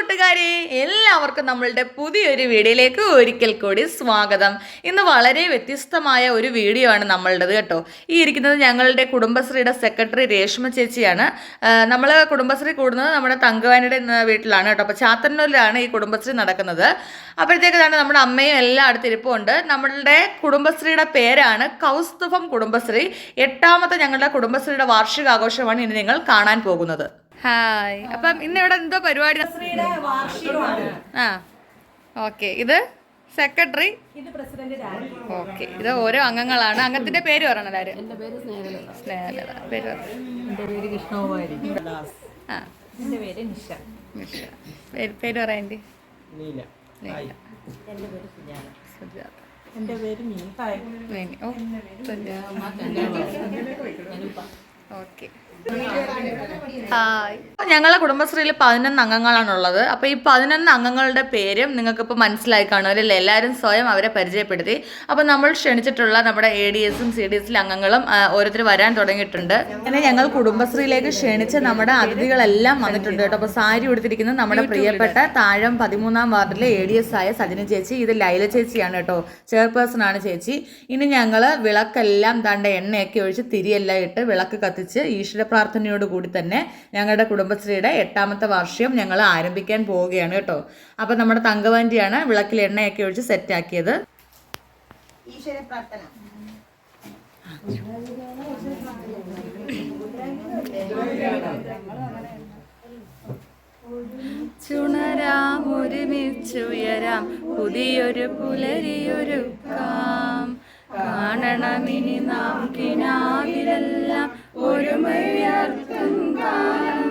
കൂട്ടുകാരെ എല്ലാവർക്കും നമ്മളുടെ പുതിയൊരു വീഡിയോയിലേക്ക് ഒരിക്കൽ കൂടി സ്വാഗതം. ഇന്ന് വളരെ വ്യത്യസ്തമായ ഒരു വീഡിയോ ആണ് നമ്മളുടേത് കേട്ടോ. ഈ ഇരിക്കുന്നത് ഞങ്ങളുടെ കുടുംബശ്രീയുടെ സെക്രട്ടറി രേഷ്മ ചേച്ചിയാണ്. നമ്മൾ കുടുംബശ്രീ കൂടുന്നത് നമ്മുടെ തങ്കവാനിയുടെ വീട്ടിലാണ് കേട്ടോ. അപ്പോൾ ചാത്തന്നൂരിലാണ് ഈ കുടുംബശ്രീ നടക്കുന്നത്. അപ്പോഴത്തേക്കാണ് നമ്മുടെ അമ്മയും എല്ലാം അടുത്ത് ഇരിപ്പുണ്ട് നമ്മളുടെ കുടുംബശ്രീയുടെ പേരാണ് കൗസ്തുഭം കുടുംബശ്രീ. എട്ടാമത്തെ ഞങ്ങളുടെ കുടുംബശ്രീയുടെ വാർഷികാഘോഷമാണ് ഇനി നിങ്ങൾ കാണാൻ പോകുന്നത്. ഹായ്. അപ്പം ഇന്ന് ഇവിടെ എന്തോ പരിപാടി? ആ. ഓക്കെ. ഇത് സെക്രട്ടറി? ഓക്കെ. ഇത് ഓരോ അംഗങ്ങളാണ്. അംഗത്തിന്റെ പേര് പറയണത് ആര് സ്നേഹലത. പേര് ആ. നിഷ. നിഷ. പേര് പേര് പറയണ്ടി നീല. എന്റെ പേര് സുജാത. ഓ സുജാത. ഓക്കെ. ഹായ്. ഞങ്ങളെ കുടുംബശ്രീയിൽ പതിനൊന്ന് അംഗങ്ങളാണുള്ളത്. അപ്പോൾ ഈ പതിനൊന്ന് അംഗങ്ങളുടെ പേരും നിങ്ങൾക്കിപ്പോൾ മനസ്സിലായി കാണുമല്ലോ എല്ലാവരും സ്വയം അവരെ പരിചയപ്പെടുത്തി. അപ്പോൾ നമ്മൾ ക്ഷണിച്ചിട്ടുള്ള നമ്മുടെ എ ഡി എസും സി ഡി എസിലെ അംഗങ്ങളും ഓരോരുത്തർ വരാൻ തുടങ്ങിയിട്ടുണ്ട്. അങ്ങനെ ഞങ്ങൾ കുടുംബശ്രീയിലേക്ക് ക്ഷണിച്ച് നമ്മുടെ അതിഥികളെല്ലാം വന്നിട്ടുണ്ട് കേട്ടോ. അപ്പോൾ സാരി ഉടുത്തിരിക്കുന്നത് നമ്മുടെ പ്രിയപ്പെട്ട താഴം പതിമൂന്നാം വാർഡിലെ എ ഡി എസ് ആയ സജിന ചേച്ചി. ഇത് ലൈല ചേച്ചിയാണ് കേട്ടോ. ചെയർപേഴ്സൺ ആണ് ചേച്ചി. ഇനി ഞങ്ങൾ വിളക്കെല്ലാം തണ്ട എണ്ണയൊക്കെ ഒഴിച്ച് തിരിയെല്ലാം ഇട്ട് വിളക്ക് കത്തിച്ച് ഈശ്വര പ്രാർത്ഥനയോട് കൂടി തന്നെ ഞങ്ങളുടെ കുടുംബശ്രീയുടെ എട്ടാമത്തെ വാർഷികം ഞങ്ങൾ ആരംഭിക്കാൻ പോവുകയാണ് കേട്ടോ. അപ്പോൾ നമ്മുടെ തങ്കവാന്റിയാണ് വിളക്കിൽ എണ്ണയൊക്കെ ഒഴിച്ച് സെറ്റാക്കിയത്. ഈശ്വര പ്രാർത്ഥന. ചുണരാം ഒരുമിച്ചുയരാം പുതിയൊരു പുലരിയൊരുക്കാം. കാണണമിനി നാം കിനാവിലെല്ലാം. ഒരുമയുയർത്തും കാലം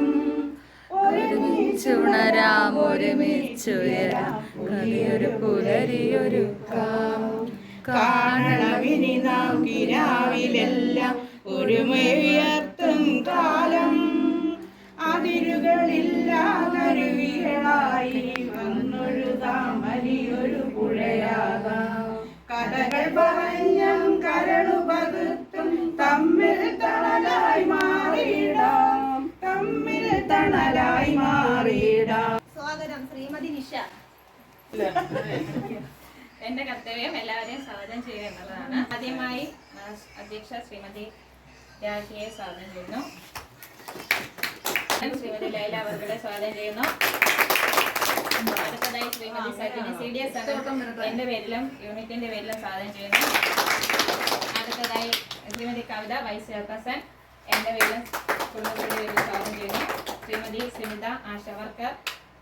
ഒരുമിച്ചുണരാം ഒരുമിച്ചുയരാം കലിയൊരു പുലരിയൊരുക്കാം കാണണമിനി നാം കിരാവിലെല്ലാം ഒരുമയുയർത്തും കാലം. അതിരുകളില്ലാതരുവികളായി വന്നൊഴുതാം വലിയൊരു പുഴയാകാം. കഥകൾ പറഞ്ഞം കരളു നിഷ എന്റെ കർത്തവ്യം എല്ലാവരെയും സ്വാഗതം ചെയ്യുക എന്നുള്ളതാണ്. ആദ്യമായി അധ്യക്ഷ ശ്രീമതി രാജിയെ സ്വാഗതം ചെയ്യുന്നു. ശ്രീമതി ലൈല അവർകളെ സ്വാഗതം ചെയ്യുന്നു. അടുത്തതായി Shrimati Sajin C D S എന്റെ പേരിലും യൂണിറ്റിന്റെ പേരിലും സ്വാഗതം ചെയ്യുന്നു. അടുത്തതായി ശ്രീമതി കവിത വൈസ് ചെയർപേഴ്സൺ. എന്റെ പേരിലും കുടുംബത്തിന്റെ പേരിലും സ്വാഗതം ചെയ്യുന്നു. Shrimati Smitha ASHA worker.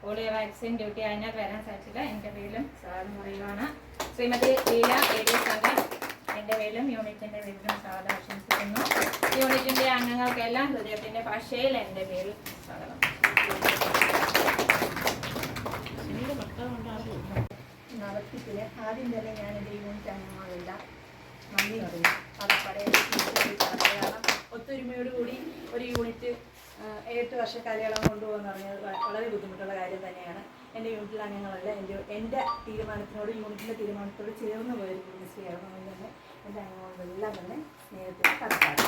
Polio vaccine duty ആയതിനാൽ വരാൻ സാധിച്ചില്ല. എന്റെ പേരിലും സാധനം പറയുകയാണ് ശ്രീമതി ലീല ഏരിയ സംഘം എന്റെ പേരിലും യൂണിറ്റിന്റെ പേരിലും സ്വാഗതം ആശംസിക്കുന്നു. യൂണിറ്റിന്റെ അംഗങ്ങൾക്കെല്ലാം ഹൃദയത്തിന്റെ ഭാഷയിൽ എന്റെ പേരിൽ സ്വാഗതം. നവത്യത്തിന് ആദ്യം തന്നെ ഞാൻ എന്റെ യൂണിറ്റ് അംഗങ്ങളെല്ലാം. നന്ദി. പറഞ്ഞു പടപ്പടെ മലയാളം ഒത്തൊരുമയോടുകൂടി ഒരു യൂണിറ്റ് എട്ട് വർഷ കാലയളവ് കൊണ്ടുപോകുന്ന പറഞ്ഞത് വളരെ ബുദ്ധിമുട്ടുള്ള കാര്യം തന്നെയാണ്. എന്റെ യൂണിറ്റിലെ അംഗങ്ങളല്ല എന്റെ എന്റെ തീരുമാനത്തിനോട് യൂണിറ്റിന്റെ തീരുമാനത്തോട് ചേർന്ന് പോയൊരു കുടുംബശ്രീയാണ് അതുകൊണ്ട് തന്നെ. എന്റെ അംഗങ്ങളെല്ലാം തന്നെ സ്നേഹത്തിൽ കടക്കാറ്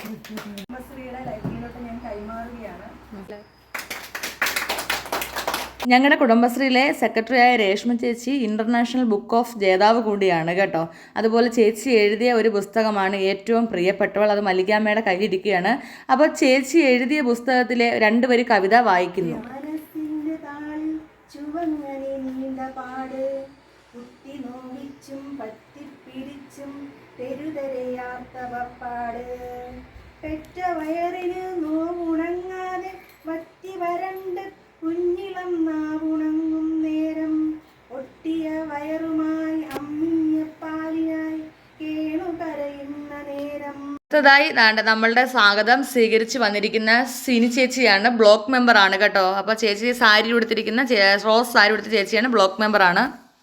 കുടുംബശ്രീയുടെ ലൈഫിലോട്ട് ഞാൻ കൈമാറുകയാണ്. ഞങ്ങളുടെ കുടുംബശ്രീയിലെ സെക്രട്ടറിയായ രേഷ്മ ചേച്ചി ഇന്റർനാഷണൽ ബുക്ക് ഓഫ് ജേതാവ് കൂടിയാണ് കേട്ടോ. അതുപോലെ ചേച്ചി എഴുതിയ ഒരു പുസ്തകമാണ് ഏറ്റവും പ്രിയപ്പെട്ടവൾ. അത് മല്ലികാമ്മയുടെ കയ്യിലിരിക്കുകയാണ് അപ്പോൾ ചേച്ചി എഴുതിയ പുസ്തകത്തിലെ രണ്ട് വരി കവിത വായിക്കുന്നു. പെറ്റ വയറിന് നോവുണങ്ങാതെ വറ്റി വരണ്ട് കുഞ്ഞിളം നാവുണങ്ങും നേരം. ഒട്ടിയ വയറുമായി അമ്മിഞ്ഞ പാലിയായി കേണുകരയുന്ന നേരം. അടുത്തതായി ദാണ്ട നമ്മളുടെ സ്വാഗതം സ്വീകരിച്ച് വന്നിരിക്കുന്ന സിനി ചേച്ചിയാണ് ബ്ലോക്ക് മെമ്പറാണ് കേട്ടോ. അപ്പോൾ ചേച്ചി സാരി ഉടുത്തിരിക്കുന്ന റോസ് സാരി ഉടുത്ത ചേച്ചിയാണ് ബ്ലോക്ക് മെമ്പർ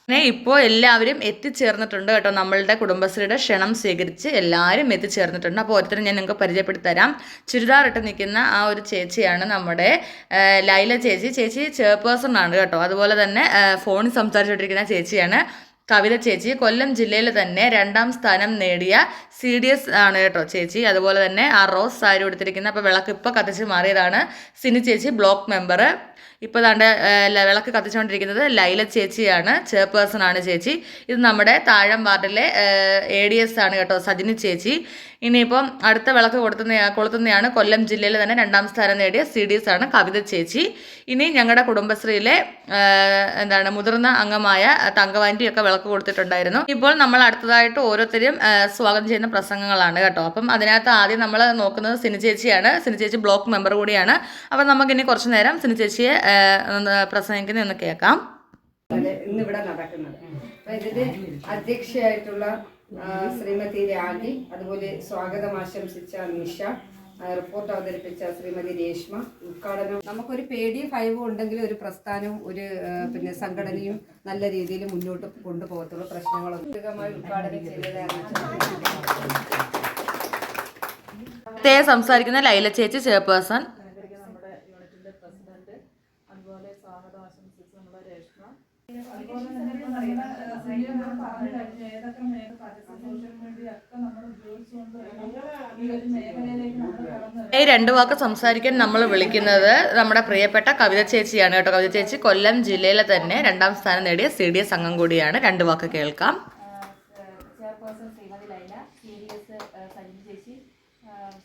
പിന്നെ ഇപ്പോൾ എല്ലാവരും എത്തിച്ചേർന്നിട്ടുണ്ട് കേട്ടോ. നമ്മളുടെ കുടുംബശ്രീയുടെ ക്ഷണം സ്വീകരിച്ച് എല്ലാവരും എത്തിച്ചേർന്നിട്ടുണ്ട്. അപ്പോൾ ഓരോരുത്തരും ഞാൻ നിങ്ങൾക്ക് പരിചയപ്പെടുത്തരാം. ചുരിദാർ ഇട്ട് നിൽക്കുന്ന ആ ഒരു ചേച്ചിയാണ് നമ്മുടെ ലൈല ചേച്ചി. ചേച്ചി ചെയർപേഴ്സൺ ആണ് കേട്ടോ. അതുപോലെ തന്നെ ഫോണിൽ സംസാരിച്ചുകൊണ്ടിരിക്കുന്ന ചേച്ചിയാണ് കവിത ചേച്ചി. കൊല്ലം ജില്ലയിൽ തന്നെ രണ്ടാം സ്ഥാനം നേടിയ സി ഡി എസ് ആണ് കേട്ടോ ചേച്ചി. അതുപോലെ തന്നെ ആ റോസ് സാരി കൊടുത്തിരിക്കുന്ന അപ്പോൾ വിളക്ക് ഇപ്പോൾ കത്തിച്ച് മാറിയതാണ് സിനി ചേച്ചി ബ്ലോക്ക് മെമ്പർ ഇപ്പോൾ ഏഹ്, വിളക്ക് കത്തിച്ചുകൊണ്ടിരിക്കുന്നത് ലൈല ചേച്ചിയാണ് ചെയർപേഴ്സൺ ആണ് ചേച്ചി. ഇത് നമ്മുടെ താഴം വാർഡിലെ എ ഡി എസ് ആണ് കേട്ടോ സജിനി ചേച്ചി. ഇനിയിപ്പം അടുത്ത വിളക്ക് കൊടുത്തുന്ന കൊളുത്തുന്നയാണ് കൊല്ലം ജില്ലയിൽ തന്നെ രണ്ടാം സ്ഥാനം നേടിയ സി ഡി എസ് ആണ് കവിത ചേച്ചി. ഇനി ഞങ്ങളുടെ കുടുംബശ്രീയിലെ എന്താണ് മുതിർന്ന അംഗമായ തങ്കവാന്റിയൊക്കെ വിളക്ക് കൊടുത്തിട്ടുണ്ടായിരുന്നു. ഇപ്പോൾ നമ്മൾ അടുത്തതായിട്ട് ഓരോരുത്തരും സ്വാഗതം ചെയ്യുന്ന പ്രസംഗങ്ങളാണ് കേട്ടോ. അപ്പം അതിനകത്ത് ആദ്യം നമ്മൾ നോക്കുന്നത് സിനി ചേച്ചിയാണ്. സിനി ചേച്ചി ബ്ലോക്ക് മെമ്പർ കൂടിയാണ്. അപ്പം നമുക്കിനി കുറച്ച് നേരം സിനി ചേച്ചിയെ ഏഹ്, ഒന്ന് കേൾക്കാം. ഇന്നിവിടെ നടക്കുന്നത്. അപ്പൊ ഇതിന്റെ അധ്യക്ഷയായിട്ടുള്ള ശ്രീമതി രാഗി അതുപോലെ സ്വാഗതം ആശംസിച്ച നിഷ റിപ്പോർട്ട് അവതരിപ്പിച്ച ശ്രീമതി രേഷ്മ ഉദ്ഘാടനം. നമുക്കൊരു പേടിയും ഭയവും ഉണ്ടെങ്കിൽ ഒരു പ്രസ്ഥാനവും ഒരു പിന്നെ സംഘടനയും നല്ല രീതിയിൽ മുന്നോട്ട് കൊണ്ടുപോകത്തുള്ള പ്രശ്നങ്ങളൊന്നും ഉദ്ഘാടനം ചെയ്തതാണ് സംസാരിക്കുന്ന ലൈല ചേച്ചി ചെയർപേഴ്സൺ നമ്മുടെ യൂണിറ്റിന്റെ പ്രസിഡന്റ് അതുപോലെ സ്വാഗതം ആശംസിച്ച് നമ്മുടെ രേഷ്മ അതുപോലെ തന്നെ നമ്മൾ ഈ ഒരു നമ്മൾ ഈ രണ്ട് വാക്ക് സംസാരിക്കാൻ നമ്മൾ വിളിക്കുന്നത് നമ്മുടെ പ്രിയപ്പെട്ട കവിത ചേച്ചിയാണ് കേട്ടോ. കവിത ചേച്ചി കൊല്ലം ജില്ലയിലെ തന്നെ രണ്ടാം സ്ഥാനം നേടിയ സി ഡി എസ് അംഗം കൂടിയാണ്. രണ്ട് വാക്ക് കേൾക്കാം. Chairperson Shrimati Laila C D S Sajini ചേച്ചി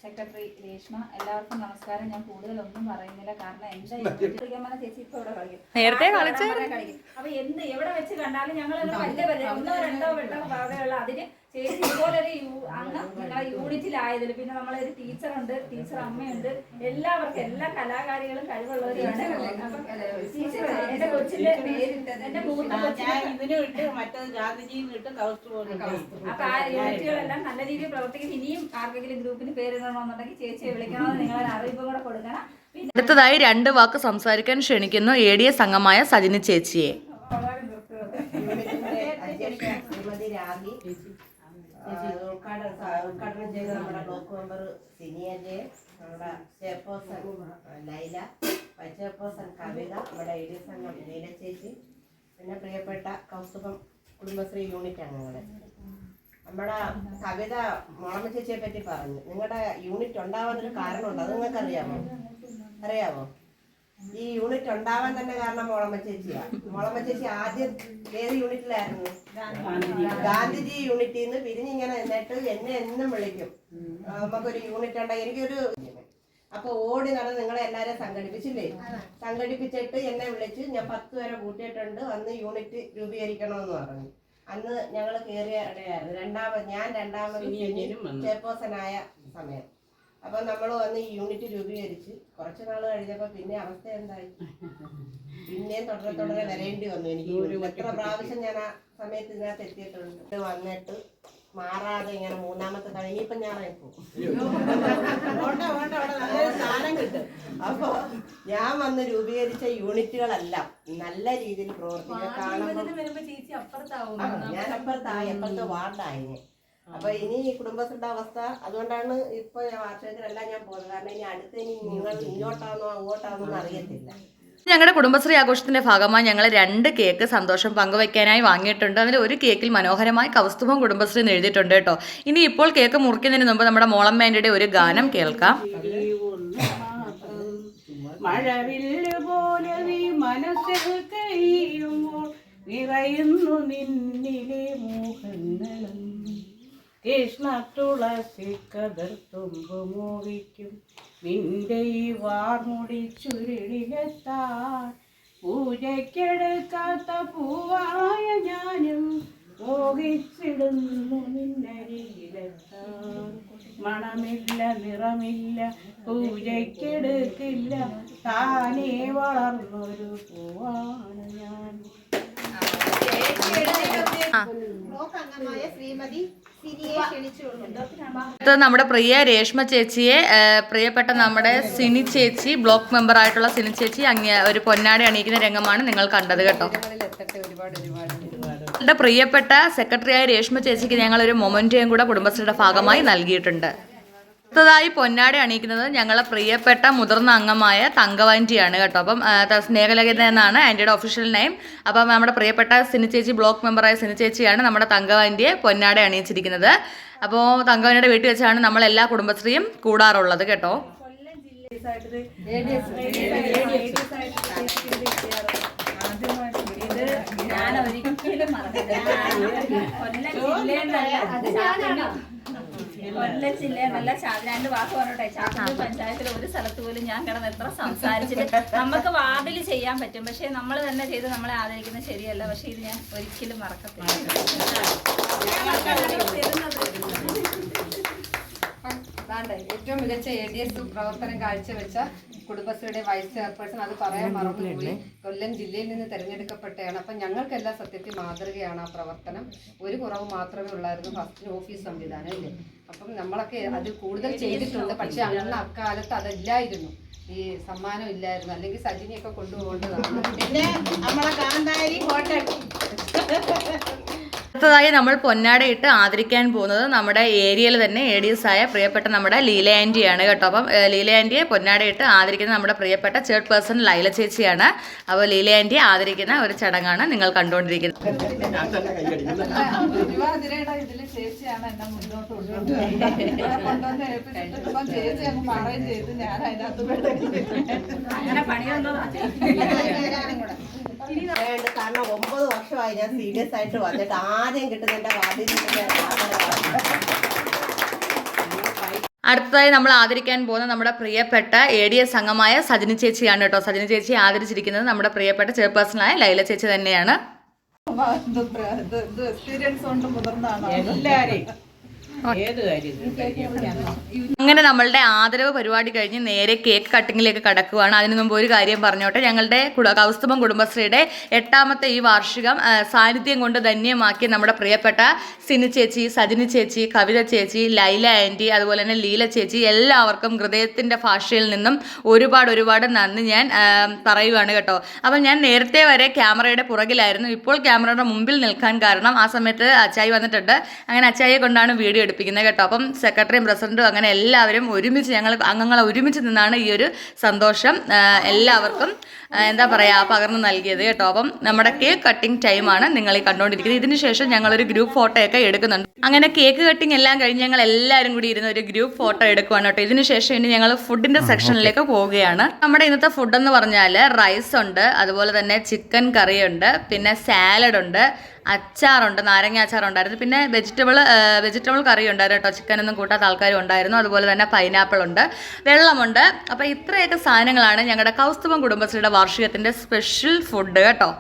സെക്രട്ടറി രേഷ്മ എല്ലാവർക്കും നമസ്കാരം. ഞാൻ കൂടുതലൊന്നും പറയുന്നില്ല. കാരണം എന്റെ യൂണിറ്റ് ചേച്ചി ഇപ്പൊ ഇവിടെ കളിക്കും. നേരത്തെ കളിക്കും. അപ്പൊ എന്ത് എവിടെ വെച്ച് കണ്ടാലും ഞങ്ങൾ വലിയ പരിചയം ഒന്നോ രണ്ടോ വെട്ടോ ഭാഗമുള്ള അതിന് ചേച്ചി ഇതുപോലൊരു അന്ന് നിങ്ങളെ യൂണിറ്റിലായതിൽ പിന്നെ നമ്മളൊരു ടീച്ചറുണ്ട് ടീച്ചർ അമ്മയുണ്ട്. എല്ലാവർക്കും എല്ലാ കലാകാരികളും കഴിവുള്ളവരാണ്. ടീച്ചർ എന്റെ കൊച്ചിന്റെ എന്റെ മൂത്ത അപ്പൊ ആ യൂണിറ്റുകളെല്ലാം നല്ല രീതിയിൽ പ്രവർത്തിക്കും ഇനിയും ആർക്കെങ്കിലും ഗ്രൂപ്പിന് പേരിടണമെന്നുണ്ടെങ്കിൽ ചേച്ചിയെ വിളിക്കണമെന്ന് നിങ്ങളൊരു അറിയിപ്പും കൂടെ കൊടുക്കണം. അടുത്തതായി രണ്ട് വാക്ക് സംസാരിക്കാൻ ക്ഷണിക്കുന്നു എ ഡി എസ് അംഗമായ സജിനി ചേച്ചിയെ യൂണിറ്റിന്റെ അധ്യക്ഷ ശ്രീമതി രാഗി ആ, ഉദ്ഘാടനം ചെയ്ത നമ്മുടെ ബ്ലോക്ക് മെമ്പർ സിനിയജെ നമ്മുടെ chairperson Laila vice chairperson Kavitha നമ്മുടെ എസ് അംഗം ലീല ചേച്ചി പിന്നെ പ്രിയപ്പെട്ട കൗസ്തുഭം കുടുംബശ്രീ യൂണിറ്റ് അംഗങ്ങൾ നമ്മുടെ കവിത മോളമ്മ ചേച്ചിയെ പറ്റി പറഞ്ഞു. നിങ്ങളുടെ യൂണിറ്റ് ഉണ്ടാവാനൊരു കാരണമുണ്ട് അത് നിങ്ങൾക്ക് അറിയാമോ അറിയാമോ ഈ യൂണിറ്റ് ഉണ്ടാവാൻ തന്നെ കാരണം മോളമ്മ ചേച്ചിയാ. മോളമ്മ ചേച്ചി ആദ്യം ഏത് യൂണിറ്റിലായിരുന്നു? ഗാന്ധിജി. യൂണിറ്റിൽ നിന്ന് പിരിഞ്ഞിങ്ങനെ നിന്നിട്ട് എന്നെ എന്നും വിളിക്കും. നമുക്കൊരു യൂണിറ്റ് ഉണ്ടായി എനിക്കൊരു അപ്പൊ ഓടി നടന്ന് നിങ്ങളെ എല്ലാരെയും സംഘടിപ്പിച്ചില്ലേ? സംഘടിപ്പിച്ചിട്ട് എന്നെ വിളിച്ച് ഞാൻ പത്ത് വരെ കൂട്ടിയിട്ടുണ്ട്. അന്ന് യൂണിറ്റ് രൂപീകരിക്കണമെന്ന് പറഞ്ഞു. അന്ന് ഞങ്ങൾ കയറിയ ഇടയായിരുന്നു. രണ്ടാമത് ഞാൻ രണ്ടാമത് ചെയർപേഴ്സൺ ആയ സമയം. അപ്പൊ നമ്മൾ വന്ന് ഈ യൂണിറ്റ് രൂപീകരിച്ച് കുറച്ച് നാൾ കഴിഞ്ഞപ്പോ പിന്നെ അവസ്ഥ എന്തായി? പിന്നെയും തുടരെ തുടരെ വരേണ്ടി വന്നു എനിക്ക്. എത്ര പ്രാവശ്യം ഞാൻ ആ സമയത്ത് ഇതിനകത്ത് എത്തിയിട്ടുണ്ട്. വന്നിട്ട് മാറാതെ ഇങ്ങനെ മൂന്നാമത്തെ തവണ. ഇനിയിപ്പം ഞാൻ പോകും സ്ഥാനം കിട്ടും. അപ്പൊ ഞാൻ വന്ന് രൂപീകരിച്ച യൂണിറ്റുകളെല്ലാം നല്ല രീതിയിൽ പ്രവർത്തിക്കാൻ കാണുമ്പോൾ ഞാൻ അപ്പുറത്തായി അപ്പുറത്തെ വാർഡായി. ഞാൻ. അപ്പൊ ഇനി ഈ കുടുംബത്തിന്റെ അവസ്ഥ അതുകൊണ്ടാണ് ഇപ്പൊ ഞാൻ വാർഷികത്തിലെല്ലാം ഞാൻ പോകുന്നത് കാരണം ഇനി അടുത്ത് ഇനി നിങ്ങൾ ഇങ്ങോട്ടാണോ അങ്ങോട്ടാണോ എന്ന് അറിയത്തില്ല. ഞങ്ങളുടെ കുടുംബശ്രീ ആഘോഷത്തിന്റെ ഭാഗമായി ഞങ്ങൾ രണ്ട് കേക്ക് സന്തോഷം പങ്കുവയ്ക്കാനായി വാങ്ങിയിട്ടുണ്ട്. അതിൽ ഒരു കേക്കിൽ മനോഹരമായി കൗസ്തുഭം കുടുംബശ്രീ എന്ന് എഴുതിയിട്ടുണ്ട് കേട്ടോ. ഇനി ഇപ്പോൾ കേക്ക് മുറിക്കുന്നതിന് മുമ്പ് നമ്മുടെ മോളമ്മേന്റെ ഒരു ഗാനം കേൾക്കാം. മഴവില്ല് പോലെ നീ മനസ്സിൽ കഴിയുമ്പോൾ നിറയുന്നു നിന്നിലെ മോഹങ്ങളും. കൃഷ്ണ തുളസി കതിർത്തുമ്പ് മോഹിക്കും നിന്റെ ഈ വാർമുടി ചുരുളിലെത്താൻ പൂജയ്ക്കെടുക്കാത്ത പൂവായ ഞാനും മോഹിച്ചിടുന്നു നിന്നരിയിലെത്താൻ മണമില്ല നിറമില്ല പൂജയ്ക്കെടുക്കില്ല. താനേ വളർന്നൊരു പൂവാണ് ഞാൻ. നമ്മുടെ പ്രിയ രേഷ്മ ചേച്ചിയെ പ്രിയപ്പെട്ട നമ്മുടെ സിനി ചേച്ചി ബ്ലോക്ക് മെമ്പർ ആയിട്ടുള്ള സിനി ചേച്ചി അങ്ങ ഒരു പൊന്നാടി അണിയിക്കുന്ന രംഗമാണ് നിങ്ങൾ കണ്ടത് കേട്ടോ. പ്രിയപ്പെട്ട സെക്രട്ടറിയായ രേഷ്മ ചേച്ചിക്ക് ഞങ്ങൾ ഒരു മൊമെന്റോയും കൂടെ കുടുംബശ്രീയുടെ ഭാഗമായി നൽകിയിട്ടുണ്ട്. അടുത്തതായി പൊന്നാടി അണിയിക്കുന്നത് ഞങ്ങളെ പ്രിയപ്പെട്ട മുതിർന്ന അംഗമായ തങ്കവാന്റിയാണ് കേട്ടോ. അപ്പം സ്നേഹലഗിത എന്നാണ് ആന്റിയുടെ ഒഫീഷ്യൽ നെയിം അപ്പം നമ്മുടെ പ്രിയപ്പെട്ട സിനി ചേച്ചി ബ്ലോക്ക് മെമ്പറായ സിനി ചേച്ചിയാണ് നമ്മുടെ തങ്കവാന്റിയെ പൊന്നാടി അണിയിച്ചിരിക്കുന്നത്. അപ്പോൾ തങ്കവാനിയുടെ വീട്ടിൽ വെച്ചാണ് നമ്മൾ എല്ലാ കുടുംബശ്രീയും കൂടാറുള്ളത് കേട്ടോ. ഞാൻ ഒരിക്കലും കൊല്ലം ജില്ലയെന്നല്ല ചാതിരാണ്ട് വാക്ക് പറഞ്ഞോട്ടെ. ചാത്തന്നൂർ പഞ്ചായത്തിൽ ഒരു സ്ഥലത്ത് പോലും ഞാൻ കിടന്ന് എത്ര സംസാരിച്ചിട്ട് നമുക്ക് വാർഡിൽ ചെയ്യാൻ പറ്റും. പക്ഷെ നമ്മൾ തന്നെ ചെയ്ത് നമ്മളെ ആദരിക്കുന്നത് ശരിയല്ല. പക്ഷെ ഇത് ഞാൻ ഒരിക്കലും മറക്കത്തില്ല. ഏറ്റവും മികച്ച എ ഡി എസ് പ്രവർത്തനം കാഴ്ചവെച്ച കുടുംബശ്രീയുടെ വൈസ് ചെയർപേഴ്സൺ അത് പറയാൻ മറന്നുപോയി. കൊല്ലം ജില്ലയിൽ നിന്ന് തെരഞ്ഞെടുക്കപ്പെട്ടതാണ് അപ്പം ഞങ്ങൾക്കെല്ലാം സത്യത്തിൽ മാതൃകയാണ് ആ പ്രവർത്തനം. ഒരു കുറവ് മാത്രമേ ഉള്ളായിരുന്നു ഫസ്റ്റ് ഓഫീസ് സംവിധാനം അല്ലേ? അപ്പം നമ്മളൊക്കെ അത് കൂടുതൽ ചെയ്തിട്ടുണ്ട്. പക്ഷെ അന്ന് അക്കാലത്ത് അതല്ലായിരുന്നു. ഈ സമ്മാനം ഇല്ലായിരുന്നു. അല്ലെങ്കിൽ സജിനിയൊക്കെ കൊണ്ടുപോകേണ്ടതാണ്. പിന്നെ നമ്മളെ കാന്താരി ഹോട്ടൽ അടുത്തതായി നമ്മൾ പൊന്നാടയിട്ട് ആദരിക്കാൻ പോകുന്നത് നമ്മുടെ ഏരിയയിൽ തന്നെ എ ഡി എസ് ആയ പ്രിയപ്പെട്ട നമ്മുടെ ലീല ആന്റിയാണ് കേട്ടോ. അപ്പം ലീല ആന്റിയെ പൊന്നാടയിട്ട് ആദരിക്കുന്ന നമ്മുടെ പ്രിയപ്പെട്ട ചേർട്ട് പേഴ്സൺ ലൈല ചേച്ചിയാണ്. അപ്പോൾ ലീല ആദരിക്കുന്ന ഒരു ചടങ്ങാണ് നിങ്ങൾ കണ്ടുകൊണ്ടിരിക്കുന്നത്. വേണ്ട കാരണം ഒമ്പത് വർഷമായി ഞാൻ സീരിയസ് ആയിട്ട് വന്നിട്ട് ആദ്യം കിട്ടുന്ന എന്റെ വാർഡിൽ അടുത്തതായി നമ്മൾ ആദരിക്കാൻ പോകുന്ന നമ്മുടെ പ്രിയപ്പെട്ട എ ഡി എസ് അംഗമായ സജിനി ചേച്ചിയാണ് കേട്ടോ. സജിനി ചേച്ചി ആദരിച്ചിരിക്കുന്നത് നമ്മുടെ പ്രിയപ്പെട്ട ചെയർപേഴ്സണായ ലൈല ചേച്ചി തന്നെയാണ്. എക്സ്പീരിയൻസ് കൊണ്ട് മുതിർന്നാണ് കാര്യം അങ്ങനെ നമ്മളുടെ ആദരവ് പരിപാടി കഴിഞ്ഞ് നേരെ കേക്ക് കട്ടിങ്ങിലേക്ക് കടക്കുവാണ്. അതിനു മുമ്പ് ഒരു കാര്യം പറഞ്ഞോട്ടെ. ഞങ്ങളുടെ കൗസ്തുഭം കുടുംബശ്രീയുടെ എട്ടാമത്തെ ഈ വാർഷികം സാന്നിധ്യം കൊണ്ട് ധന്യമാക്കി നമ്മുടെ പ്രിയപ്പെട്ട സിനി ചേച്ചി സജിനി ചേച്ചി കവിത ചേച്ചി ലൈല ആന്റി അതുപോലെ തന്നെ ലീല ചേച്ചി എല്ലാവർക്കും ഹൃദയത്തിന്റെ ഭാഷയിൽ നിന്നും ഒരുപാട് ഒരുപാട് നന്ദി ഞാൻ പറയുവാണ് കേട്ടോ. അപ്പം ഞാൻ നേരത്തെ വരെ ക്യാമറയുടെ പുറകിലായിരുന്നു. ഇപ്പോൾ ക്യാമറയുടെ മുമ്പിൽ നിൽക്കാൻ കാരണം ആ സമയത്ത് അച്ചായി വന്നിട്ടുണ്ട്. അങ്ങനെ അച്ചായിയെ കൊണ്ടാണ് വീഡിയോ എടുപ്പിക്കുന്നത് കേട്ടോ. അപ്പം സെക്രട്ടറിയും പ്രസിഡന്റും അങ്ങനെ എല്ലാവരും ഒരുമിച്ച് ഞങ്ങൾ അംഗങ്ങളെ ഒരുമിച്ച് നിന്നാണ് ഈ ഒരു സന്തോഷം എല്ലാവർക്കും എന്താ പറയുക പകർന്നു നൽകിയത് കേട്ടോ. അപ്പം നമ്മുടെ കേക്ക് കട്ടിംഗ് ടൈമാണ് നിങ്ങൾ ഈ കണ്ടുകൊണ്ടിരിക്കുന്നത് ഇതിന് ശേഷം ഞങ്ങളൊരു ഗ്രൂപ്പ് ഫോട്ടോയൊക്കെ എടുക്കുന്നുണ്ട്. അങ്ങനെ കേക്ക് കട്ടിംഗ് എല്ലാം കഴിഞ്ഞ് ഞങ്ങൾ എല്ലാവരും കൂടി ഇരുന്ന് ഒരു ഗ്രൂപ്പ് ഫോട്ടോ എടുക്കുവാണ് കേട്ടോ. ഇതിന് ശേഷം ഇനി ഞങ്ങൾ ഫുഡിന്റെ സെക്ഷനിലേക്ക് പോവുകയാണ്. നമ്മുടെ ഇന്നത്തെ ഫുഡ് എന്ന് പറഞ്ഞാൽ റൈസ് ഉണ്ട് അതുപോലെ തന്നെ ചിക്കൻ കറിയുണ്ട് പിന്നെ സാലഡ് ഉണ്ട് അച്ചാറുണ്ട് നാരങ്ങ അച്ചാറുണ്ടായിരുന്നു. പിന്നെ വെജിറ്റബിൾ വെജിറ്റബിൾ കറി ഉണ്ടായിരുന്നു കേട്ടോ. ചിക്കനൊന്നും കൂട്ടാത്ത ആൾക്കാരും ഉണ്ടായിരുന്നു. അതുപോലെ തന്നെ പൈനാപ്പിൾ ഉണ്ട് വെള്ളമുണ്ട്. അപ്പോൾ ഇത്രയൊക്കെ സാധനങ്ങളാണ് ഞങ്ങളുടെ കൗസ്തുഭം കുടുംബശ്രീയുടെ വാർഷികത്തിന്റെ സ്പെഷ്യൽ ഫുഡ് കേട്ടോ.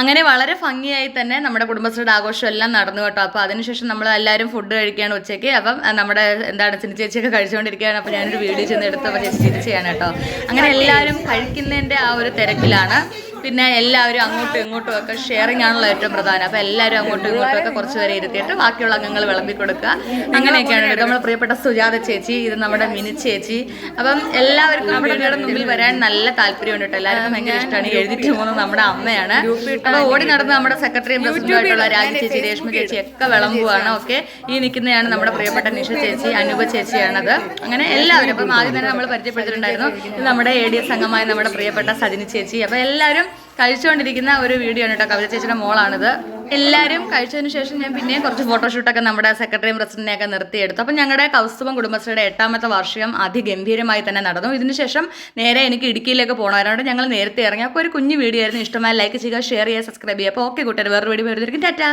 അങ്ങനെ വളരെ ഭംഗിയായി തന്നെ നമ്മുടെ കുടുംബശ്രീയുടെ ആഘോഷം എല്ലാം നടന്നു കേട്ടോ. അപ്പോൾ അതിനുശേഷം നമ്മൾ എല്ലാവരും ഫുഡ് കഴിക്കുകയാണ് ഉച്ചയ്ക്ക്. അപ്പം നമ്മുടെ എന്താണ് ചിന്ന ചേച്ചിയൊക്കെ കഴിച്ചുകൊണ്ടിരിക്കുകയാണ്. അപ്പോൾ ഞാനൊരു വീഡിയോ ചെന്ന് എടുത്തപ്പോൾ ചേച്ചി ചെയ്യാൻ കേട്ടോ. അങ്ങനെ എല്ലാവരും കഴിക്കുന്നതിന്റെ ആ ഒരു തിരക്കിലാണ്. പിന്നെ എല്ലാവരും അങ്ങോട്ടും ഇങ്ങോട്ടും ഒക്കെ ഷെയറിംഗ് ആണല്ലോ ഏറ്റവും പ്രധാനം. അപ്പോൾ എല്ലാവരും അങ്ങോട്ടും ഇങ്ങോട്ടും ഒക്കെ കുറച്ച് പേരെ ഇരുത്തിയിട്ട് ബാക്കിയുള്ള അംഗങ്ങൾ വിളമ്പി കൊടുക്കുക. അങ്ങനെയൊക്കെയാണ്. നമ്മുടെ പ്രിയപ്പെട്ട സുജാത ചേച്ചി ഇത് നമ്മുടെ മിനി ചേച്ചി. അപ്പം എല്ലാവർക്കും നമ്മുടെ വീടിന്റെ മുമ്പിൽ വരാൻ നല്ല താല്പര്യമുണ്ട് കേട്ടോ. എല്ലാവർക്കും ഭയങ്കര ഇഷ്ടമാണ്. എഴുതിട്ട് പോകുന്നത് നമ്മുടെ അമ്മയാണ്. അപ്പോൾ ഓടി നടന്ന് നമ്മുടെ സെക്രട്ടറിയും പ്രസിഡന്റുമായിട്ടുള്ള രാജി ചേച്ചി രേഷ്മ ചേച്ചി ഒക്കെ വിളമ്പുവാണ്. ഓക്കെ. ഈ നിൽക്കുന്നതാണ് നമ്മുടെ പ്രിയപ്പെട്ട നിഷ ചേച്ചി അനൂപ ചേച്ചിയാണത്. അങ്ങനെ എല്ലാവരും. അപ്പം ആദ്യം തന്നെ നമ്മൾ പരിചയപ്പെടുത്തിയിട്ടുണ്ടായിരുന്നു. നമ്മുടെ എ ഡി എസ് അംഗമായ നമ്മുടെ പ്രിയപ്പെട്ട സജിനി ചേച്ചി. അപ്പോൾ എല്ലാവരും കഴിച്ചുകൊണ്ടിരിക്കുന്ന ഒരു വീഡിയോ ആണ് കേട്ടോ കവിത ചേച്ചിയുടെ മോളാണിത്. എല്ലാവരും കഴിച്ചതിന് ശേഷം ഞാൻ പിന്നെയും കുറച്ച് ഫോട്ടോഷൂട്ടൊക്കെ നമ്മുടെ സെക്രട്ടറിയും പ്രസിഡന്റിനെയൊക്കെ നിർത്തിയെടുത്തു. അപ്പം ഞങ്ങളുടെ കൗസ്തുഭം കുടുംബശ്രീയുടെ എട്ടാമത്തെ വാർഷികം അതിഗംഭീരമായി തന്നെ നടന്നു. ഇതിന് ശേഷം നേരെ എനിക്ക് ഇടുക്കിയിലേക്ക് പോകണമായിരുന്നു ഞങ്ങൾ നേരത്തെ ഇറങ്ങി. അപ്പോൾ ഒരു കുഞ്ഞു വീഡിയോ ആയിരുന്നു. ഇഷ്ടമായി ലൈക്ക് ചെയ്യുക ഷെയർ ചെയ്യുക സബ്സ്ക്രൈബ് ചെയ്യുക. അപ്പോൾ ഓക്കെ കൂട്ടുകാർ വേറൊരു വീഡിയോ വരുന്നതായിരിക്കും. ടാറ്റാ!